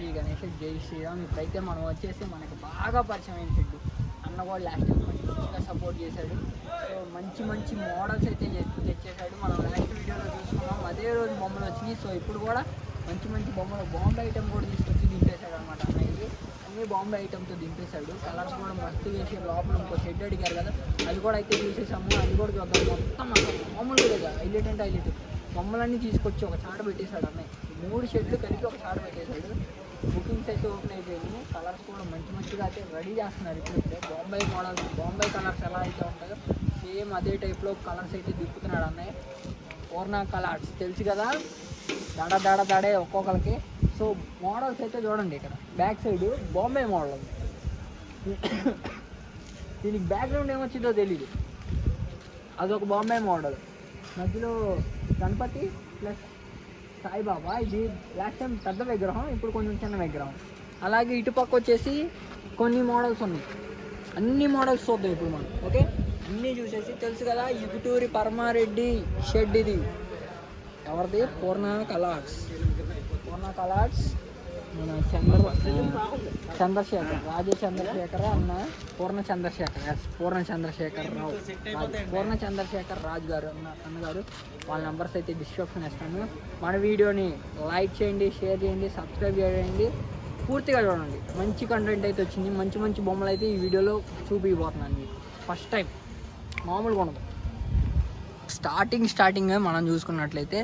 శ్రీ గణేష్ జై శ్రీరామ్. ఇప్పుడైతే మనం వచ్చేసి మనకి బాగా పరిచయమైన షెడ్ అన్న కూడా లాస్ట్ టైం మంచిగా సపోర్ట్ చేశాడు. సో మంచి మంచి మోడల్స్ అయితే తెచ్చేసాడు మనం లాస్ట్ వీడియోలో చూసుకున్నాం. అదే రోజు బొమ్మలు వచ్చినాయి. సో ఇప్పుడు కూడా మంచి మంచి బొమ్మలు బాంబే ఐటమ్ కూడా తీసుకొచ్చి దింపేశాడు అనమాట అన్నయ్యకి అన్ని బాంబే ఐటమ్తో దింపేశాడు. కలర్స్ కూడా మస్తు వేసి లోపల ఇంకో షెడ్ అడిగారు కదా. అది కూడా అయితే చూసేసాము అది కూడా చూద్దాం మొత్తం అసలు మామూలు కదా హైలైట్ అంటే హైలైట్ బొమ్మలన్నీ తీసుకొచ్చి ఒక చాట పెట్టేశాడు అన్నయ్య. మూడు షెడ్లు కలిపి ఒక చాట పెట్టేశాడు. బుకింగ్స్ అయితే ఓపెన్ అయిపోయింది కలర్స్ కూడా మంచి మంచిగా అయితే రెడీ చేస్తున్నారు ఇప్పుడైతే. బాంబే మోడల్స్ బాంబే కలర్స్ ఎలా అయితే ఉంటాయో సేమ్ అదే టైప్లో కలర్స్ అయితే దిప్పుతున్నాడు అన్నయ్య. పూర్ణ కలర్స్ తెలుసు కదా? దడ దడ దడే ఒక్కొక్కరికి. సో మోడల్స్ అయితే చూడండి ఇక్కడ. బ్యాక్ సైడ్ బాంబే మోడల్ ఉంది. దీనికి బ్యాక్గ్రౌండ్ ఏమొచ్చిందో తెలియదు అదొక బాంబే మోడల్ మధ్యలో గణపతి ప్లస్ సాయిబాబా ఇది లాస్ట్ టైం పెద్ద విగ్రహం ఇప్పుడు కొంచెం చిన్న విగ్రహం. అలాగే ఇటుపక్క వచ్చేసి కొన్ని మోడల్స్ ఉన్నాయి. అన్ని మోడల్స్ చూద్దాం ఇప్పుడు మనం ఓకే అన్నీ చూసేసి తెలుసు కదా ఇగుటూరి పరమారెడ్డి షెడ్ ఇది. ఎవరిది? పూర్ణ కలార్స్ పూర్ణ కలార్స్ మన చంద్ర చంద్రశేఖర్ రాజే చంద్రశేఖర్ అన్న పూర్ణ చంద్రశేఖర్ ఎస్ పూర్ణ చంద్రశేఖర్ రావు పూర్ణ చంద్రశేఖర్ రాజు గారు అన్న అన్నగారు. వాళ్ళ నెంబర్స్ అయితే డిస్క్రిప్షన్ ఇస్తాను మన వీడియోని లైక్ చేయండి షేర్ చేయండి సబ్స్క్రైబ్ చేయండి. పూర్తిగా చూడండి. మంచి కంటెంట్ అయితే వచ్చింది. మంచి మంచి బొమ్మలు అయితే ఈ వీడియోలో చూపిపోతున్నాను మీకు. ఫస్ట్ టైం మామూలుగా ఉండదు. స్టార్టింగ్ స్టార్టింగ్ మనం చూసుకున్నట్లయితే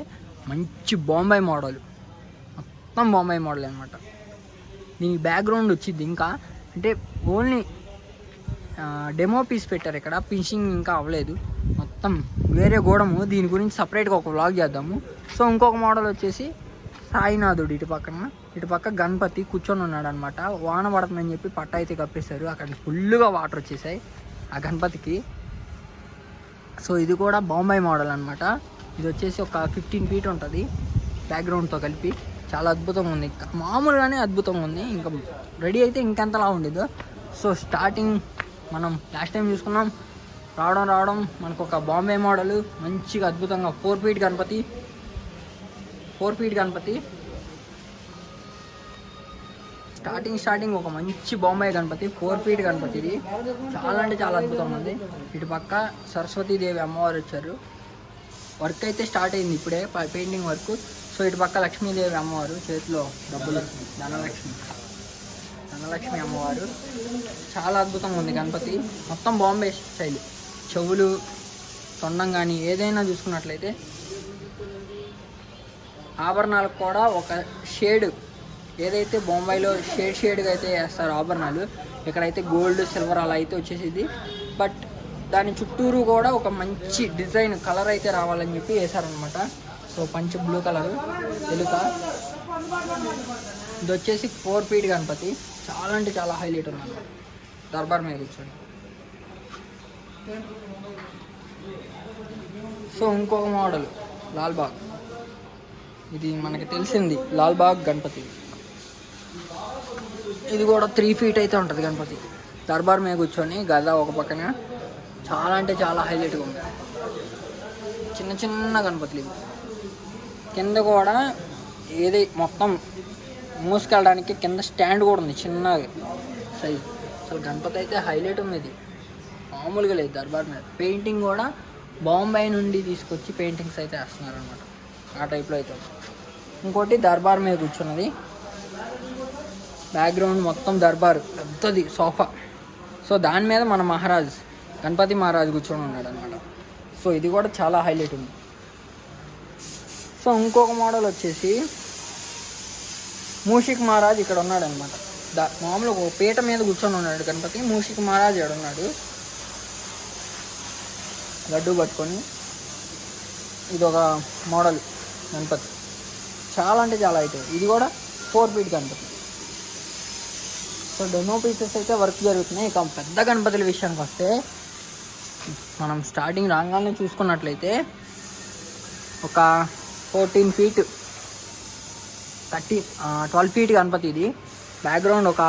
మంచి బాంబే మోడల్ మొత్తం బాంబే మోడల్ అనమాట దీనికి బ్యాక్గ్రౌండ్ వచ్చింది ఇంకా. అంటే ఓన్లీ డెమో పీస్ పెట్టారు ఇక్కడ. ఫినిషింగ్ ఇంకా అవ్వలేదు. మొత్తం వేరే గోడము. దీని గురించి సపరేట్గా ఒక వ్లాగ్ చేద్దాము. సో ఇంకొక మోడల్ వచ్చేసి సాయినాథుడు ఇటు పక్కన. ఇటు పక్క గణపతి కూర్చొని ఉన్నాడు అనమాట వాన పడుతుందని చెప్పి పట్ట అయితే కప్పేశారు. అక్కడ ఫుల్గా వాటర్ వచ్చేసాయి ఆ గణపతికి. సో ఇది కూడా బాంబాయి మోడల్ అనమాట ఇది వచ్చేసి ఒక ఫిఫ్టీన్ ఫీట్ ఉంటుంది బ్యాక్గ్రౌండ్తో కలిపి. చాలా అద్భుతంగా ఉంది. మామూలుగానే అద్భుతంగా ఉంది. ఇంకా రెడీ అయితే ఇంకెంతలా ఉండేదో. సో స్టార్టింగ్ మనం లాస్ట్ టైం చూసుకున్నాం. రావడం రావడం మనకు ఒక బాంబే మోడల్ మంచిగా అద్భుతంగా four feet Ganapati. Four feet Ganapati. Starting starting ఒక మంచి బాంబే గణపతి. ఫోర్ ఫీట్ గణపతి ఇది. చాలా అంటే చాలా అద్భుతంగా ఉంది. ఇటు పక్క సరస్వతీదేవి అమ్మవారు వచ్చారు. వర్క్ అయితే స్టార్ట్ అయింది ఇప్పుడే. ప- పెయింటింగ్ వర్క్ సో ఇటు పక్క లక్ష్మీదేవి అమ్మవారు చేతిలో డబ్బులు ధనలక్ష్మి. ధనలక్ష్మి అమ్మవారు. చాలా అద్భుతంగా ఉంది గణపతి. మొత్తం బాంబే శైలి చెవులు తొండం కానీ ఏదైనా చూసుకున్నట్లయితే ఆభరణాలకు కూడా ఒక షేడ్. ఏదైతే బొంబాయిలో షేడ్ షేడ్గా అయితే వేస్తారు ఆభరణాలు ఇక్కడైతే గోల్డ్ సిల్వర్ అలా అయితే వచ్చేసింది. బట్ దాని చుట్టూరు కూడా ఒక మంచి డిజైన్ కలర్ అయితే రావాలని చెప్పి వేశారనమాట సో పంచ బ్లూ కలర్ ఎలుక ఇది వచ్చేసి ఫోర్ ఫీట్ గణపతి. చాలా అంటే చాలా హైలైట్ ఉన్నాను దర్బార్ మీద కూర్చోండి. సో ఇంకొక మోడల్ లాల్బాగ్ ఇది మనకి తెలిసింది లాల్బాగ్ గణపతి. ఇది కూడా త్రీ ఫీట్ అయితే ఉంటుంది గణపతి. దర్బార్ మీద కూర్చొని గద ఒక పక్కన. చాలా అంటే చాలా హైలైట్గా ఉంది. చిన్న చిన్న గణపతులు ఇవి. కింద కూడా ఏది మొత్తం మూసుకెళ్ళడానికి కింద స్టాండ్ కూడా ఉంది చిన్నగా సైజ్ అసలు గణపతి అయితే హైలైట్ ఉంది ఇది. మామూలుగా లేదు దర్బార్ మీద. పెయింటింగ్ కూడా బాంబాయి నుండి తీసుకొచ్చి పెయింటింగ్స్ అయితే వేస్తున్నారు అనమాట ఆ టైప్లో అయితే ఇంకోటి దర్బార్ మీద కూర్చున్నది. బ్యాక్గ్రౌండ్ మొత్తం దర్బార్ పెద్దది సోఫా. సో దాని మీద మన మహారాజ్ గణపతి మహారాజ్ కూర్చొని ఉన్నాడు అనమాట సో ఇది కూడా చాలా హైలైట్ ఉంది. సో ఇంకొక మోడల్ వచ్చేసి మూషిక్ మహారాజ్ ఇక్కడ ఉన్నాడు అనమాట దా మామూలుగా ఒక పీట మీద కూర్చొని ఉన్నాడు గణపతి. మూషిక్ మహారాజ్ ఇక్కడ ఉన్నాడు. లడ్డు పట్టుకొని. ఇది ఒక మోడల్ గణపతి. చాలా అంటే చాలా అయితే. ఇది కూడా four feet Ganapati. So demo pieces అయితే వర్క్ జరుగుతున్నాయి. ఇక పెద్ద గణపతుల విషయానికి వస్తే మనం స్టార్టింగ్ రాగానే చూసుకున్నట్లయితే ఒక fourteen feet thirty twelve feet Ganapati ఇది. బ్యాక్గ్రౌండ్ ఒక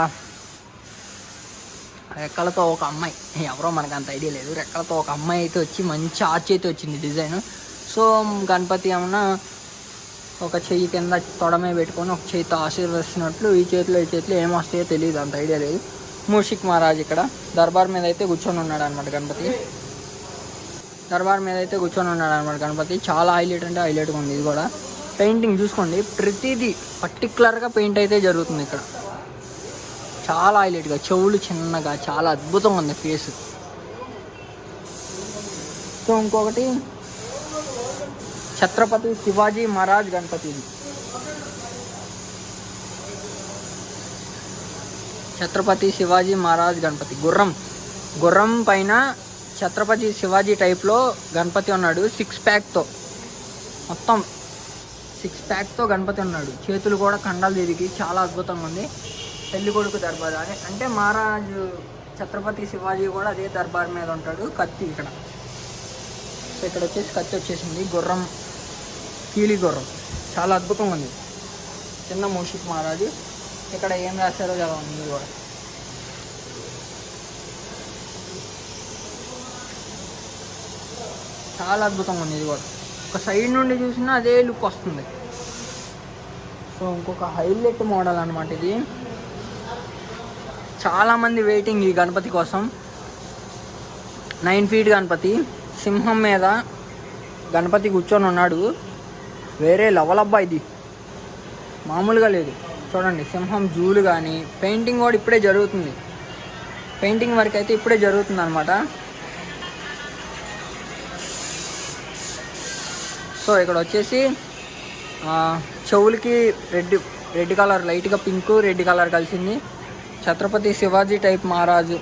రెక్కలతో ఒక అమ్మాయి. ఎవరో మనకు అంత ఐడియా లేదు. రెక్కలతో ఒక అమ్మాయి అయితే వచ్చి మంచి ఆర్చ్ అయితే వచ్చింది డిజైన్. సో గణపతి ఏమన్నా ఒక చెయ్యి కింద తొడమే పెట్టుకొని ఒక చేతితో ఆశీర్వదిస్తున్నట్లు ఈ చేతిలో ఈ చేతిలో ఏం వస్తాయో తెలియదు. అంత ఐడియా లేదు. మూషిక్ మహారాజ్ ఇక్కడ దర్బార్ మీద అయితే కూర్చొని ఉన్నాడు అనమాట గణపతి. దర్బార్ మీద అయితే కూర్చొని ఉన్నాడు అనమాట గణపతి. చాలా హైలైట్ అంటే హైలైట్గా ఉంది ఇది కూడా. పెయింటింగ్ చూసుకోండి ప్రతిదీ పర్టికులర్గా పెయింట్ అయితే జరుగుతుంది ఇక్కడ. చాలా హైలైట్గా చెవులు చిన్నగా చాలా అద్భుతంగా ఉంది ఫేస్ సో ఇంకొకటి ఛత్రపతి శివాజీ మహారాజ్ గణపతి. ఇది ఛత్రపతి శివాజీ మహారాజ్ గణపతి. గుర్రం గుర్రం పైన ఛత్రపతి శివాజీ టైప్లో గణపతి ఉన్నాడు సిక్స్ ప్యాక్తో మొత్తం సిక్స్ ప్యాక్తో గణపతి ఉన్నాడు. చేతులు కూడా కండాలు తిరిగి చాలా అద్భుతంగా ఉంది. పెళ్ళి కొడుకు దర్బార్ అని అంటే మహారాజు ఛత్రపతి శివాజీ కూడా అదే దర్బార్ మీద ఉంటాడు కత్తి ఇక్కడ. సో ఇక్కడ వచ్చేసి కత్తి వచ్చేసింది గుర్రం కీలి గుర్రం. చాలా అద్భుతంగా ఉంది. చిన్న మూషిక్ మహారాజు. ఇక్కడ ఏం రాశారో చదవండి మీరు కూడా. చాలా అద్భుతంగా ఉంది ఇది కూడా. ఒక సైడ్ నుండి చూసినా అదే లుక్ వస్తుంది. సో ఇంకొక హైలైట్ మోడల్ అనమాట ఇది. చాలామంది వెయిటింగ్ ఈ గణపతి కోసం. Nine feet Ganapati. సింహం మీద గణపతి కూర్చొని ఉన్నాడు. వేరే లెవెల్ అబ్బా ఇది. మామూలుగా లేదు. చూడండి సింహం జూలు కానీ పెయింటింగ్ కూడా ఇప్పుడే జరుగుతుంది. పెయింటింగ్ వర్క్ అయితే ఇప్పుడే జరుగుతుంది అనమాట సో ఇక్కడ వచ్చేసి చెవులకి రెడ్ రెడ్ కలర్ లైట్గా పింక్ రెడ్ కలర్ కలిసింది. ఛత్రపతి శివాజీ టైప్ మహారాజు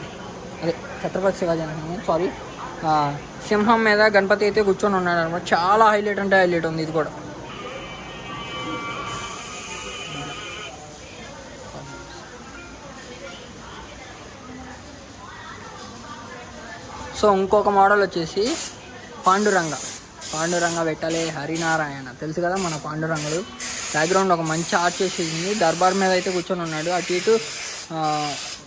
అదే ఛత్రపతి శివాజీ అంటున్నాను సారీ సింహం మీద గణపతి అయితే కూర్చొని ఉన్నాడు అనమాట. చాలా హైలైట్ అంటే హైలైట్ ఉంది ఇది కూడా. సో ఇంకొక మోడల్ వచ్చేసి పాండురంగ. పాండురంగ పెట్టాలి హరినారాయణ. తెలుసు కదా మన పాండురంగుడు? బ్యాక్గ్రౌండ్ ఒక మంచి ఆర్ట్ చేసేసింది. దర్బార్ మీద అయితే కూర్చొని ఉన్నాడు. అటు ఇటు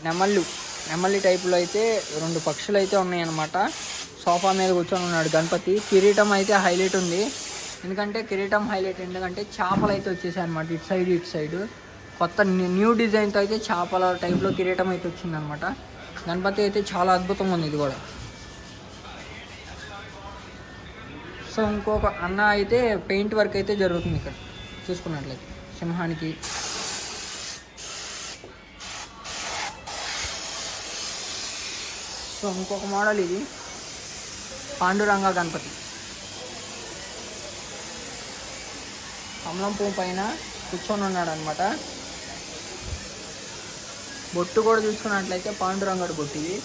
నెమళ్ళు. నెమలి టైపులో అయితే రెండు పక్షులు అయితే ఉన్నాయన్నమాట. సోఫా మీద కూర్చొని ఉన్నాడు గణపతి. కిరీటం అయితే హైలైట్ ఉంది. ఎందుకంటే కిరీటం హైలైట్ ఎందుకంటే చేపలు అయితే వచ్చేసాయి అనమాట ఇటు సైడ్ ఇటు సైడ్ కొత్త న్యూ- న్యూ డిజైన్తో అయితే చేపల టైప్లో కిరీటం అయితే వచ్చిందనమాట గణపతి అయితే చాలా అద్భుతంగా ఉంది ఇది కూడా. సో ఇంకొక అన్న అయితే పెయింట్ వర్క్ అయితే జరుగుతుంది ఇక్కడ. చూసుకున్నట్లయితే. సింహానికి. సో ఇంకొక మోడల్ ఇది. పాండురంగ గణపతి. కమలం పువ్వు పైన కూర్చొని ఉన్నాడు అనమాట బొట్టు కూడా చూసుకున్నట్లయితే పాండురంగడు బొట్టు ఇది.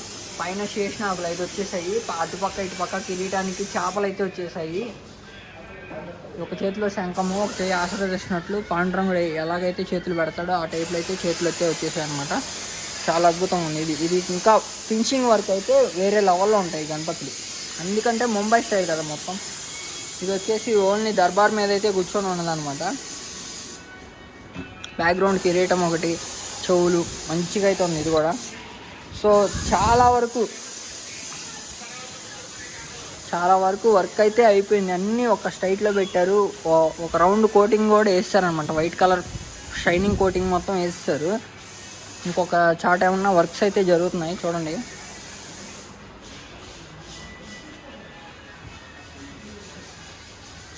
పైన శేషనాగులు అయితే వచ్చేసాయి. అటుపక్క ఇటుపక్క కిరీటానికి చేపలు అయితే వచ్చేసాయి. ఒక చేతిలో శంఖము ఒక చేయి ఆశీర్వదిస్తున్నట్లు పాండురంగుడు ఎలాగైతే చేతులు పెడతాడో ఆ టైప్లో అయితే చేతులు అయితే వచ్చేసాయి అనమాట చాలా అద్భుతంగా ఉంది. ఇది ఇది ఇంకా ఫినిషింగ్ వర్క్ అయితే వేరే లెవెల్లో ఉంటాయి గణపతులు ఎందుకంటే ముంబై స్టైల్ కదా మొత్తం. ఇది వచ్చేసి ఓన్లీ దర్బార్ మీద అయితే కూర్చొని ఉన్నదనమాట బ్యాక్గ్రౌండ్ కిరీటం ఒకటి చెవులు మంచిగా అయితే ఉంది ఇది కూడా. సో చాలా వరకు చాలా వరకు వర్క్ అయితే అయిపోయింది. అన్నీ ఒక స్ట్రైట్లో పెట్టారు. ఒక రౌండ్ కోటింగ్ కూడా వేస్తారనమాట వైట్ కలర్ షైనింగ్ కోటింగ్ మొత్తం వేస్తారు. ఇంకొక చాట ఏమన్నా వర్క్స్ అయితే జరుగుతున్నాయి చూడండి.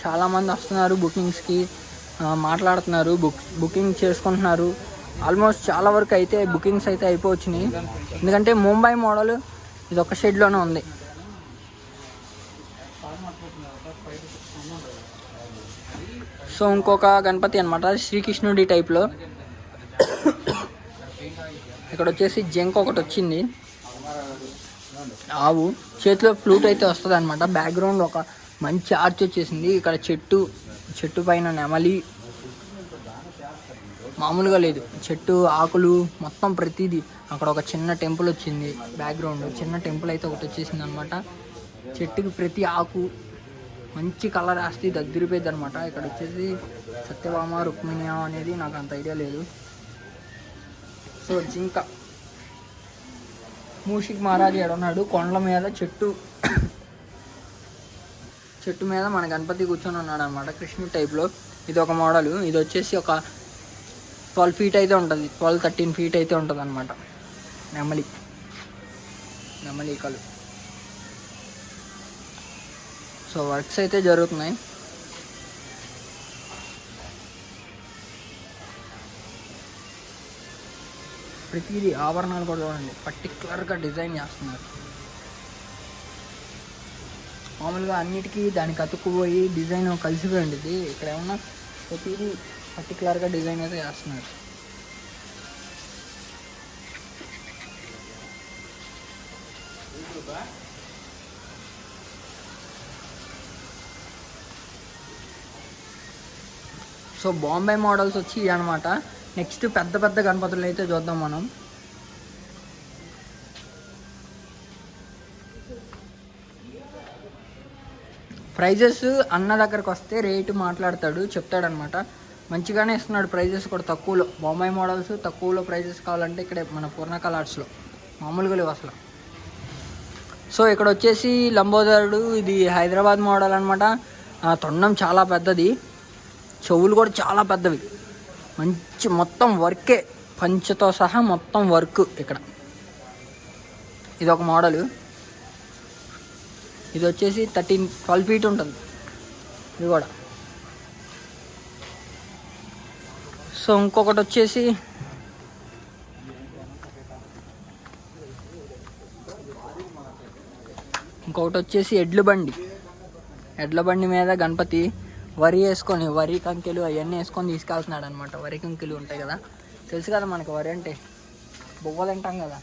చాలామంది వస్తున్నారు బుకింగ్స్కి మాట్లాడుతున్నారు బుక్ బుకింగ్ చేసుకుంటున్నారు. ఆల్మోస్ట్ చాలా వరకు అయితే బుకింగ్స్ అయితే అయిపోవచ్చినాయి ఎందుకంటే ముంబై మోడల్ ఇది ఒక షెడ్లోనే ఉంది. సో ఇంకొక గణపతి అనమాట శ్రీకృష్ణుడి టైప్లో ఇక్కడ వచ్చేసి జంక్ ఒకటి వచ్చింది. ఆవు. చేతిలో ఫ్లూట్ అయితే వస్తుంది అనమాట బ్యాక్గ్రౌండ్ ఒక మంచి ఆర్చ్ వచ్చేసింది. ఇక్కడ చెట్టు చెట్టు పైన నెమలి మామూలుగా లేదు. చెట్టు ఆకులు మొత్తం ప్రతిదీ. అక్కడ ఒక చిన్న టెంపుల్ వచ్చింది. బ్యాక్గ్రౌండ్ చిన్న టెంపుల్ అయితే ఒకటి వచ్చేసింది అనమాట చెట్టుకి ప్రతి ఆకు మంచి కలర్ వేస్తే దగ్గరిపోయింది అనమాట ఇక్కడ వచ్చేసి సత్యభామ రుక్మిణి అనేది నాకు అంత ఐడియా లేదు. సో జింక. మూషిక్ మహారాజు ఎడున్నాడు కొండల మీద చెట్టు చెట్టు మీద మన గణపతి కూర్చొని ఉన్నాడు అనమాట కృష్ణుడు టైప్లో ఇది ఒక మోడల్. ఇది వచ్చేసి ఒక ట్వెల్వ్ ఫీట్ అయితే ఉంటుంది. ట్వెల్వ్ థర్టీన్ ఫీట్ అయితే ఉంటుంది అనమాట నెమలి నెమలికలు సో వర్క్స్ అయితే జరుగుతున్నాయి. ప్రతిదీ ఆభరణాలు కూడా చూడండి. పర్టికులర్గా డిజైన్ చేస్తున్నారు. మామూలుగా అన్నిటికీ దానికి అతుక్కుపోయి డిజైన్ కలిసిపోయింది ఇక్కడ ఏమన్నా ప్రతిదీ పర్టికులర్గా డిజైన్ అయితే చేస్తున్నారు. సో బాంబే మోడల్స్ వచ్చి అనమాట నెక్స్ట్ పెద్ద పెద్ద గణపతులు అయితే చూద్దాం మనం. ప్రైజెస్ అన్న దగ్గరకు వస్తే రేటు మాట్లాడతాడు చెప్తాడనమాట మంచిగానే ఇస్తున్నాడు ప్రైజెస్ కూడా తక్కువలో. బొమ్మాయి మోడల్స్ తక్కువలో ప్రైజెస్ కావాలంటే ఇక్కడే మన పూర్ణకళ ఆర్ట్స్లో. మామూలుగా లేవు అసలు. సో ఇక్కడ వచ్చేసి లంబోదరుడు ఇది హైదరాబాద్ మోడల్ అనమాట తొండం చాలా పెద్దది. చెవులు కూడా చాలా పెద్దవి. మంచి మొత్తం వర్కే. పంచతో సహా మొత్తం వర్క్ ఇక్కడ. ఇది ఒక మోడల్. ఇది వచ్చేసి థర్టీన్ ట్వెల్వ్ ఫీట్ ఉంటుంది. ఇది కూడా. సో ఇంకొకటి వచ్చేసి ఇంకొకటి వచ్చేసి ఎడ్ల బండి. ఎడ్ల బండి మీద గణపతి వరి వేసుకొని వరి కంకెలు అవన్నీ వేసుకొని తీసుకెళ్తున్నాడు అనమాట వరి కంకెలు ఉంటాయి కదా. తెలుసు కదా మనకి వరి అంటే? బొవ్వ తింటాం కదా.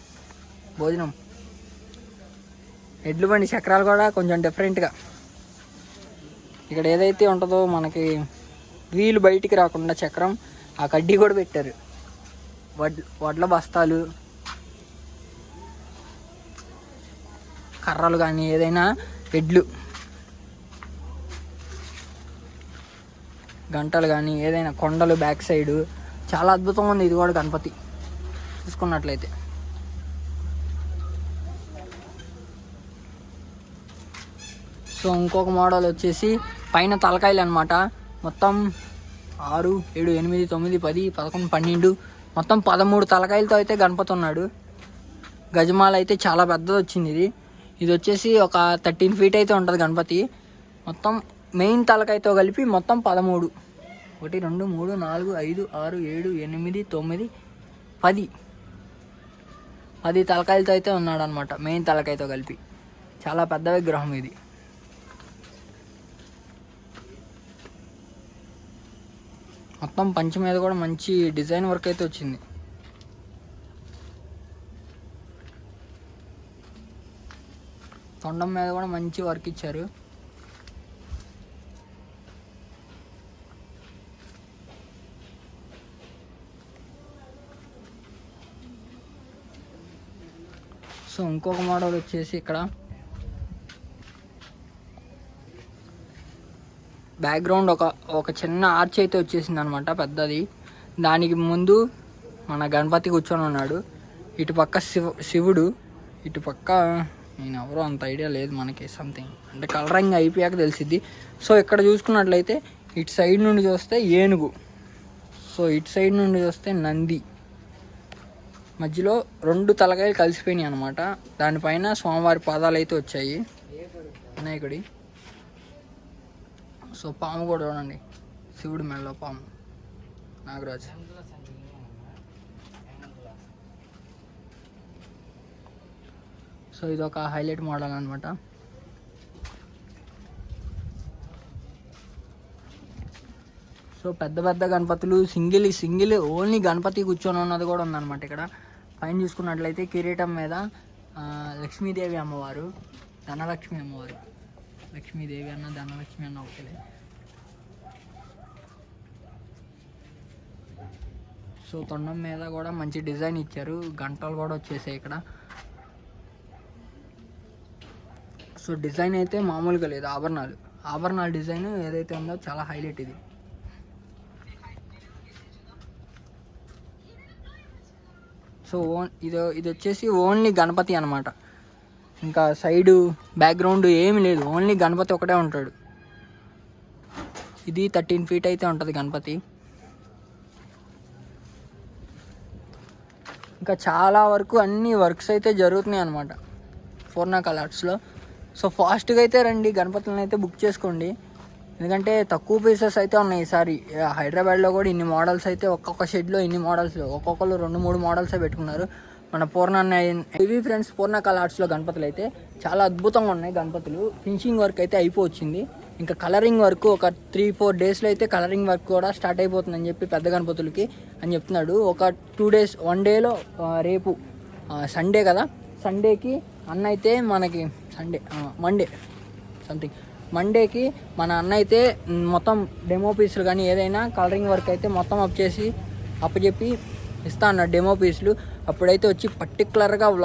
భోజనం. ఎడ్ల బండి చక్రాలు కూడా కొంచెం డిఫరెంట్గా ఇక్కడ ఏదైతే ఉంటుందో మనకి వీలు బయటికి రాకుండా చక్రం ఆ కడ్డీ కూడా పెట్టారు. వడ్ వడ్ల బస్తాలు. కర్రలు కానీ ఏదైనా ఎడ్లు. గంటలు కానీ ఏదైనా కొండలు బ్యాక్ సైడ్. చాలా అద్భుతంగా ఉంది ఇది కూడా గణపతి. చూసుకున్నట్లయితే. సో ఇంకొక మోడల్ వచ్చేసి పైన తలకాయలు అనమాట మొత్తం ఆరు ఏడు ఎనిమిది తొమ్మిది పది పదకొండు పన్నెండు. మొత్తం పదమూడు తలకాయలతో అయితే గణపతి ఉన్నాడు గజమాల అయితే చాలా పెద్దది వచ్చింది ఇది. ఇది వచ్చేసి ఒక థర్టీన్ ఫీట్ అయితే ఉంటుంది గణపతి. మొత్తం మెయిన్ తలకాయతో కలిపి మొత్తం పదమూడు. ఒకటి రెండు మూడు నాలుగు ఐదు ఆరు ఏడు ఎనిమిది తొమ్మిది పది. పది తలకాయలతో అయితే ఉన్నాడు అనమాట మెయిన్ తలకాయతో కలిపి. చాలా పెద్ద విగ్రహం ఇది. మొత్తం పంచ మీద కూడా మంచి డిజైన్ వర్క్ అయితే వచ్చింది. తొండం మీద కూడా మంచి వర్క్ ఇచ్చారు. సో ఇంకొక మోడల్ వచ్చేసి ఇక్కడ. బ్యాక్గ్రౌండ్ ఒక ఒక చిన్న ఆర్చ్ అయితే వచ్చేసింది అనమాట పెద్దది. దానికి ముందు మన గణపతి కూర్చొని ఉన్నాడు. ఇటుపక్క శివ శివుడు ఇటుపక్క నేను ఎవరో అంత ఐడియా లేదు మనకి సంథింగ్ అంటే కలరింగ్ అయిపోయాక తెలిసిద్ది. సో ఇక్కడ చూసుకున్నట్లయితే ఇటు సైడ్ నుండి చూస్తే ఏనుగు. సో ఇటు సైడ్ నుండి చూస్తే నంది. మధ్యలో రెండు తలకాయలు కలిసిపోయినాయి అనమాట. దానిపైన స్వామివారి పాదాలు అయితే వచ్చాయి. వినాయకుడి. సో పాము కూడా చూడండి. శివుడి మెడలో పాము. నాగరాజు. సో ఇది ఒక హైలైట్ మోడల్ అనమాట సో పెద్ద పెద్ద గణపతులు సింగిల్ సింగిల్ ఓన్లీ గణపతి కూర్చొని ఉన్నది కూడా ఉందన్నమాట ఇక్కడ. పైన చూసుకున్నట్లయితే కిరీటం మీద లక్ష్మీదేవి అమ్మవారు ధనలక్ష్మి అమ్మవారు. లక్ష్మీదేవి అన్న ధనలక్ష్మి అన్న ఒకటే సో తొండం మీద కూడా మంచి డిజైన్ ఇచ్చారు. గంటలు కూడా వచ్చేసాయి ఇక్కడ. సో డిజైన్ అయితే మామూలుగా లేదు. ఆభరణాలు. ఆభరణాల డిజైన్ ఏదైతే ఉందో చాలా హైలైట్ ఇది. సో ఓన్ ఇది ఇది వచ్చేసి ఓన్లీ గణపతి అనమాట ఇంకా సైడు బ్యాక్గ్రౌండ్ ఏమి లేదు. ఓన్లీ గణపతి ఒకటే ఉంటాడు. ఇది థర్టీన్ ఫీట్ అయితే ఉంటుంది గణపతి. ఇంకా చాలా వరకు అన్ని వర్క్స్ అయితే జరుగుతున్నాయి అనమాట ఫోర్నా కలర్స్లో సో ఫాస్ట్గా అయితే రండి. గణపతులను అయితే బుక్ చేసుకోండి. ఎందుకంటే తక్కువ పీసెస్ అయితే ఉన్నాయి ఈసారి హైదరాబాద్లో కూడా ఇన్ని మోడల్స్ అయితే ఒక్కొక్క షెడ్లో ఇన్ని మోడల్స్ ఒక్కొక్కరు రెండు మూడు మోడల్సే పెట్టుకున్నారు. మన పూర్ణ ఇవి ఫ్రెండ్స్ పూర్ణకాల ఆర్ట్స్లో గణపతులు అయితే చాలా అద్భుతంగా ఉన్నాయి గణపతులు. ఫినిషింగ్ వర్క్ అయితే అయిపోవచ్చింది. ఇంకా కలరింగ్ వర్క్ ఒక త్రీ ఫోర్ డేస్లో అయితే కలరింగ్ వర్క్ కూడా స్టార్ట్ అయిపోతుందని చెప్పి పెద్ద గణపతులకి అని చెప్తున్నాడు. ఒక టూ డేస్ వన్ డేలో రేపు సండే కదా? సండేకి అన్న అయితే మనకి సండే మండే సంథింగ్ మండేకి మన అన్న అయితే మొత్తం డెమో పీసులు కానీ ఏదైనా కలరింగ్ వర్క్ అయితే మొత్తం అప్ చేసి అప్పచెప్పి ఇస్తా అన్నాడు డెమో పీసులు అప్పుడైతే వచ్చి పర్టికులర్గా వ్లాగ్